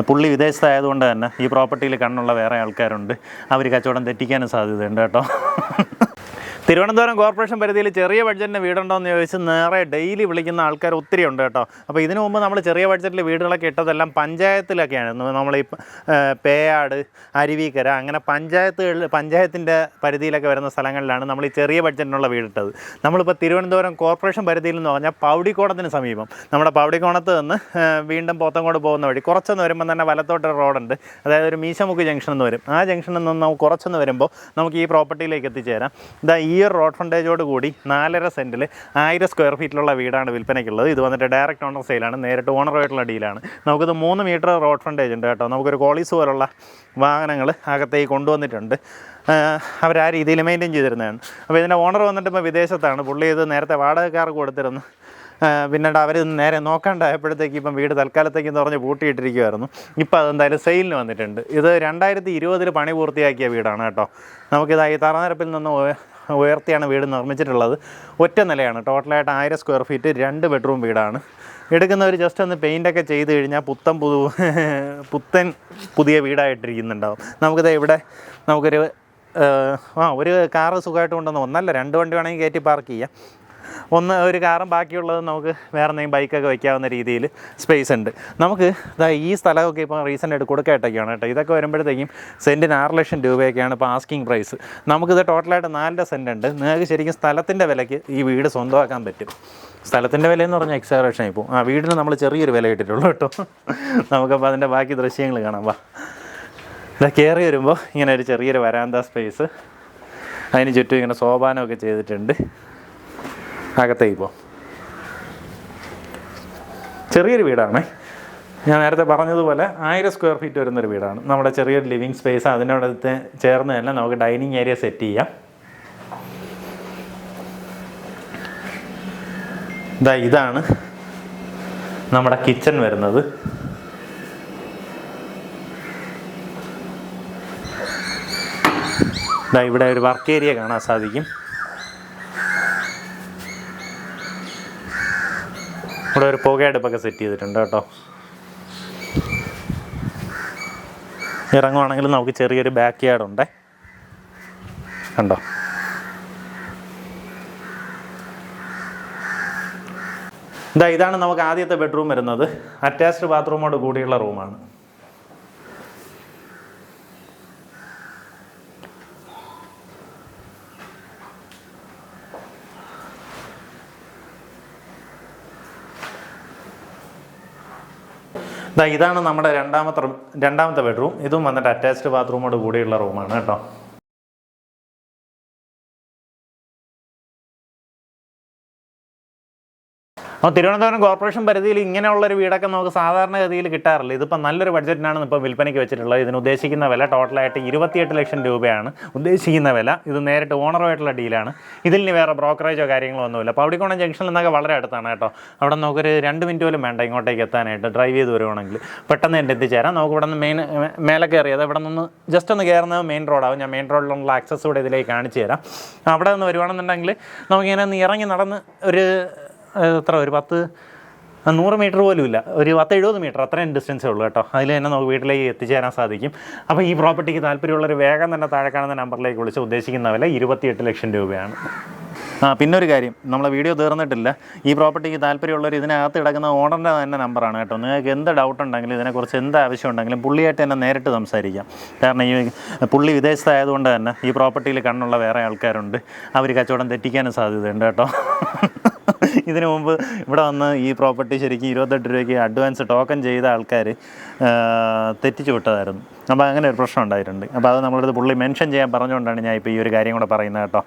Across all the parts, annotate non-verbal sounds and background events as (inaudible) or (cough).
പുള്ളി വിദേശത്തായതുകൊണ്ട് തന്നെ ഈ പ്രോപ്പർട്ടിയിൽ കണ്ണുള്ള വേറെ ആൾക്കാരുണ്ട്. അവർ കച്ചവടം തെറ്റിക്കാനും സാധ്യതയുണ്ട് കേട്ടോ. തിരുവനന്തപുരം കോർപ്പറേഷൻ പരിധിയിൽ ചെറിയ ബഡ്ജറ്റിന് വീടുണ്ടോ എന്ന് ചോദിച്ച് നേരെ ഡെയിലി വിളിക്കുന്ന ആൾക്കാർ ഒത്തിരി ഉണ്ട് കേട്ടോ. അപ്പോൾ ഇതിനു മുമ്പ് നമ്മൾ ചെറിയ ബഡ്ജറ്റിൽ വീടുകളൊക്കെ ഇട്ടതെല്ലാം പഞ്ചായത്തിലൊക്കെയാണ്. നമ്മൾ ഈ പേയാട് അരുവിക്കര അങ്ങനെ പഞ്ചായത്തുകളിൽ പഞ്ചായത്തിന്റെ പരിധിയിലൊക്കെ വരുന്ന സ്ഥലങ്ങളിലാണ് നമ്മൾ ഈ ചെറിയ ബഡ്ജറ്റിനുള്ള വീടിട്ടത്. നമ്മളിപ്പോൾ തിരുവനന്തപുരം കോർപ്പറേഷൻ പരിധിയിൽ എന്ന് പറഞ്ഞാൽ പൗടിക്കോണത്തിന് സമീപം. നമ്മുടെ പൗടിക്കോണത്ത് നിന്ന് വീണ്ടും പോത്തങ്കോട് പോകുന്ന വഴി കുറച്ചൊന്ന് വരുമ്പോൾ തന്നെ വലത്തോട്ട് റോഡുണ്ട്. അതായത് ഒരു മീശമുക്ക് ജംഗ്ഷൻ എന്ന് വരും. ആ ജംഗ്ഷനിൽ നിന്ന് നമുക്ക് കുറച്ചൊന്ന് വരുമ്പോൾ നമുക്ക് ഈ പ്രോപ്പർട്ടിയിലേക്ക് എത്തിച്ചേരാം. ഇതാ ഈ ഒരു റോഡ് ഫ്രണ്ടേജോട് കൂടി നാലര സെന്റിൽ ആയിരം സ്ക്വയർ ഫീറ്റിലുള്ള വീടാണ് വിൽപ്പനയ്ക്കുള്ളത്. ഇത് വന്നിട്ട് ഡയറക്റ്റ് ഓണർ സെയിലാണ് നേരിട്ട് ഓണറുമായിട്ടുള്ള ഡീലാണ് നമുക്കിത് മൂന്ന് മീറ്റർ റോഡ് ഫ്രണ്ടേജ് ഉണ്ട് കേട്ടോ. നമുക്കൊരു കോളീസ് പോലുള്ള വാഹനങ്ങൾ അകത്തേക്ക് കൊണ്ടുവന്നിട്ടുണ്ട്. അവർ ആ രീതിയിൽ മെയിന്റെയിൻ ചെയ്തിരുന്നതാണ്. അപ്പോൾ ഇതിന്റെ ഓണർ വന്നിട്ട് ഇപ്പോൾ വിദേശത്താണ്. പുള്ളി ഇത് നേരത്തെ വാടകക്കാർക്ക് കൊടുത്തിരുന്നു. പിന്നീട് അവർ നേരെ നോക്കാണ്ടായപ്പോഴത്തേക്ക് ഇപ്പം വീട് തൽക്കാലത്തേക്ക് എന്ന് പറഞ്ഞ് പൂട്ടിയിട്ടിരിക്കുമായിരുന്നു ഇപ്പോൾ അതെന്തായാലും സെയിലിന് വന്നിട്ടുണ്ട്. ഇത് രണ്ടായിരത്തി ഇരുപതിൽ പണി പൂർത്തിയാക്കിയ വീടാണ് കേട്ടോ. നമുക്കിത് ഈ തറനിരപ്പിൽ നിന്ന് ഉയർത്തിയാണ് വീട് നിർമ്മിച്ചിട്ടുള്ളത്. ഒറ്റ നിലയാണ്. ടോട്ടലായിട്ട് ആയിരം സ്ക്വയർ ഫീറ്റ് രണ്ട് ബെഡ്റൂം വീടാണ്. എടുക്കുന്നവർ ജസ്റ്റ് ഒന്ന് പെയിന്റൊക്കെ ചെയ്ത് കഴിഞ്ഞാൽ പുത്തൻ പുതു (laughs) പുത്തൻ പുതിയ വീടായിട്ടിരിക്കുന്നുണ്ടാവും. നമുക്കിത് ഇവിടെ നമുക്കൊരു ആ ഒരു കാറ് സുഖമായിട്ട് കൊണ്ടുവന്ന് ഒന്നല്ല രണ്ട് വണ്ടി വേണമെങ്കിൽ കയറ്റി പാർക്ക് ചെയ്യാം. ഒന്ന് ഒരു കാറും ബാക്കിയുള്ളത് നമുക്ക് വേറെ എന്തെങ്കിലും ബൈക്കൊക്കെ വയ്ക്കാവുന്ന രീതിയിൽ സ്പേസ് ഉണ്ട്. നമുക്ക് ഇതാ ഈ സ്ഥലമൊക്കെ ഇപ്പോൾ റീസെന്റ് ആയിട്ട് കൊടുക്കായിട്ടൊക്കെയാണ് കേട്ടോ. ഇതൊക്കെ വരുമ്പോഴത്തേക്കും സെന്റിന് ആറ് ലക്ഷം രൂപയൊക്കെയാണ് ഇപ്പോൾ ആസ്കിങ് പ്രൈസ് നമുക്കിത് ടോട്ടലായിട്ട് നാലര സെന്റ് ഉണ്ട്. നിങ്ങൾക്ക് ശരിക്കും സ്ഥലത്തിന്റെ വിലയ്ക്ക് ഈ വീട് സ്വന്തമാക്കാൻ പറ്റും. സ്ഥലത്തിന്റെ വില എന്ന് പറഞ്ഞാൽ എക്സാറേഷൻ പോകും. ആ വീടിന് നമ്മൾ ചെറിയൊരു വില ഇട്ടിട്ടുള്ളൂ കേട്ടോ. നമുക്കപ്പോൾ അതിന്റെ ബാക്കി ദൃശ്യങ്ങൾ കാണാം. വാ. ഇതാ കയറി വരുമ്പോൾ ഇങ്ങനെ ഒരു ചെറിയൊരു വരാന്ത സ്പേസ് അതിന് ചുറ്റും ഇങ്ങനെ സോപാനമൊക്കെ ചെയ്തിട്ടുണ്ട്. അകത്തേക്ക് പോകാം ചെറിയൊരു വീടാണ്. ഞാൻ നേരത്തെ പറഞ്ഞതുപോലെ ആയിരം സ്ക്വയർ ഫീറ്റ് വരുന്നൊരു വീടാണ്. നമ്മുടെ ചെറിയൊരു ലിവിങ് സ്പേസ് അതിനോട് ചേർന്ന് തന്നെ നമുക്ക് ഡൈനിങ് ഏരിയ സെറ്റ് ചെയ്യാം. ഇതാ ഇതാണ് നമ്മുടെ കിച്ചൺ വരുന്നത്. ഇവിടെ ഒരു വർക്ക് ഏരിയ കാണാൻ സാധിക്കും. ഇവിടെ ഒരു പുകയടുപ്പൊക്കെ സെറ്റ് ചെയ്തിട്ടുണ്ട് കേട്ടോ. ഇറങ്ങുവാണെങ്കിൽ നമുക്ക് ചെറിയൊരു ബാക്ക് യാർഡ് ഉണ്ട്. കണ്ടോ? ഇതാ ഇതാണ് നമുക്ക് ആദ്യത്തെ ബെഡ്റൂം വരുന്നത്. അറ്റാച്ച്ഡ് ബാത്റൂമോട് കൂടിയുള്ള റൂമാണ് ഇതാണ് നമ്മുടെ രണ്ടാമത്തെ രണ്ടാമത്തെ ബെഡ്റൂം. ഇതും വന്നിട്ട് അറ്റാച്ച്ഡ് ബാത്റൂമോട് കൂടിയുള്ള റൂമാണ് കേട്ടോ. അപ്പോൾ തിരുവനന്തപുരം കോർപ്പറേഷൻ പരിധിയിൽ ഇങ്ങനെയുള്ളൊരു വീടൊക്കെ നമുക്ക് സാധാരണഗതിയിൽ കിട്ടാറില്ല. ഇതിപ്പോൾ നല്ലൊരു ബഡ്ജറ്റിനാണ് ഇപ്പോൾ വിൽപ്പനയ്ക്ക് വെച്ചിട്ടുള്ളത്. ഇതിന് ഉദ്ദേശിക്കുന്ന വില ടോട്ടലായിട്ട് ഇരുപത്തിയെട്ട് ലക്ഷം രൂപയാണ്. ഉദ്ദേശിക്കുന്ന വില. ഇത് നേരിട്ട് ഓണറുമായിട്ടുള്ള ഡീലാണ്. ഇതിൽ ഇനി വേറെ ബ്രോക്കറേജോ കാര്യങ്ങളോ ഒന്നുമില്ല. പൗടിക്കോണം ജംഗ്ഷനിൽ നിന്നൊക്കെ വളരെ അടുത്താണ് കേട്ടോ. അവിടെ നമുക്കൊരു രണ്ട് മിനിറ്റ് പോലും വേണ്ട ഇങ്ങോട്ടേക്ക് എത്താനായിട്ട് ഡ്രൈവ് ചെയ്ത് വരുവാണെങ്കിൽ. പെട്ടെന്ന് എന്റെ എത്തിച്ചേരാം. നമുക്ക് ഇവിടെ നിന്ന് മെയിൻ മേലെ കയറിയത് ഇവിടെ നിന്ന് ജസ്റ്റ് ഒന്ന് കയറുന്നത് മെയിൻ റോഡാവും. ഞാൻ മെയിൻ റോഡിലുള്ള ആക്സസ് കൂടെ ഇതിലേക്ക് കാണിച്ചു തരാം. അവിടെ നിന്ന് വരുവാണെന്നുണ്ടെങ്കിൽ നമുക്കിങ്ങനെ ഇറങ്ങി നടന്ന് ഒരു എത്ര ഒരു പത്ത് നൂറ് മീറ്റർ പോലും ഇല്ല. ഒരു പത്ത് എഴുപത് മീറ്റർ അത്രയും ഡിസ്റ്റൻസേ ഉള്ളൂ കേട്ടോ. അതിൽ തന്നെ നമുക്ക് വീട്ടിലേക്ക് എത്തിച്ചേരാൻ സാധിക്കും. അപ്പോൾ ഈ പ്രോപ്പർട്ടിക്ക് താല്പര്യമുള്ളവർ വേഗം തന്നെ താഴെ കാണുന്ന നമ്പറിലേക്ക് വിളിച്ച് ഉദ്ദേശിക്കുന്ന വില ഇരുപത്തിയെട്ട് ലക്ഷം രൂപയാണ്. ആ പിന്നെ ഒരു കാര്യം നമ്മളെ വീഡിയോ തീർന്നിട്ടില്ല. ഈ പ്രോപ്പർട്ടിക്ക് താല്പര്യമുള്ളവർ ഇതിനകത്ത് കിടക്കുന്ന ഓണറിന്റെ തന്നെ നമ്പറാണ് കേട്ടോ. നിങ്ങൾക്ക് എന്ത് ഡൗട്ട് ഉണ്ടെങ്കിലും ഇതിനെക്കുറിച്ച് എന്ത് ആവശ്യം ഉണ്ടെങ്കിലും പുള്ളിയായിട്ട് തന്നെ നേരിട്ട് സംസാരിക്കാം. കാരണം ഈ പുള്ളി വിദേശത്തായതുകൊണ്ട് തന്നെ ഈ പ്രോപ്പർട്ടിയിൽ കണ്ണുള്ള വേറെ ആൾക്കാരുണ്ട്. അവർ കച്ചവടം തെറ്റിക്കാനും സാധ്യതയുണ്ട് കേട്ടോ. ഇതിനു മുമ്പ് ഇവിടെ വന്ന് ഈ പ്രോപ്പർട്ടി ശരിക്കും ഇരുപത്തെട്ട് രൂപയ്ക്ക് അഡ്വാൻസ് ടോക്കൺ ചെയ്ത ആൾക്കാർ തെറ്റിച്ചു വിട്ടതായിരുന്നു. അപ്പോൾ അങ്ങനെ ഒരു പ്രശ്നം ഉണ്ടായിട്ടുണ്ട്. അപ്പോൾ അത് നമ്മളടുത്ത് പുള്ളി മെൻഷൻ ചെയ്യാൻ പറഞ്ഞുകൊണ്ടാണ് ഞാൻ ഇപ്പോൾ ഈ ഒരു കാര്യം കൂടെ പറയുന്നത് കേട്ടോ.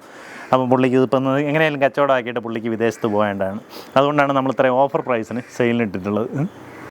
അപ്പം പുള്ളിക്ക് ഇതിപ്പം എങ്ങനെയായാലും കച്ചവടമാക്കിയിട്ട് പുള്ളിക്ക് വിദേശത്ത് പോകേണ്ടതാണ്. അതുകൊണ്ടാണ് നമ്മൾ ഇത്രയും ഓഫർ പ്രൈസിന് സെയിലിന് ഇട്ടിട്ടുള്ളത്.